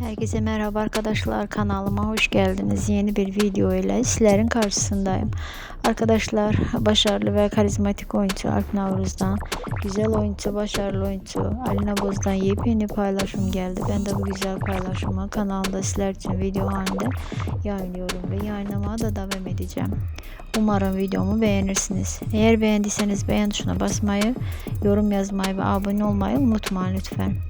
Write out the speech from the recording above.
Herkese merhaba arkadaşlar kanalıma hoş geldiniz. Yeni bir video ile sizlerin karşısındayım. Arkadaşlar başarılı ve karizmatik oyuncu Alp Navruz'dan, güzel oyuncu, başarılı oyuncu Ali Naboz'dan yepyeni paylaşım geldi. Ben de bu güzel paylaşımı kanalımda sizler için video halinde yayınlıyorum ve yayınlamaya da devam edeceğim. Umarım videomu beğenirsiniz. Eğer beğendiyseniz beğen tuşuna basmayı, yorum yazmayı ve abone olmayı unutmayın lütfen.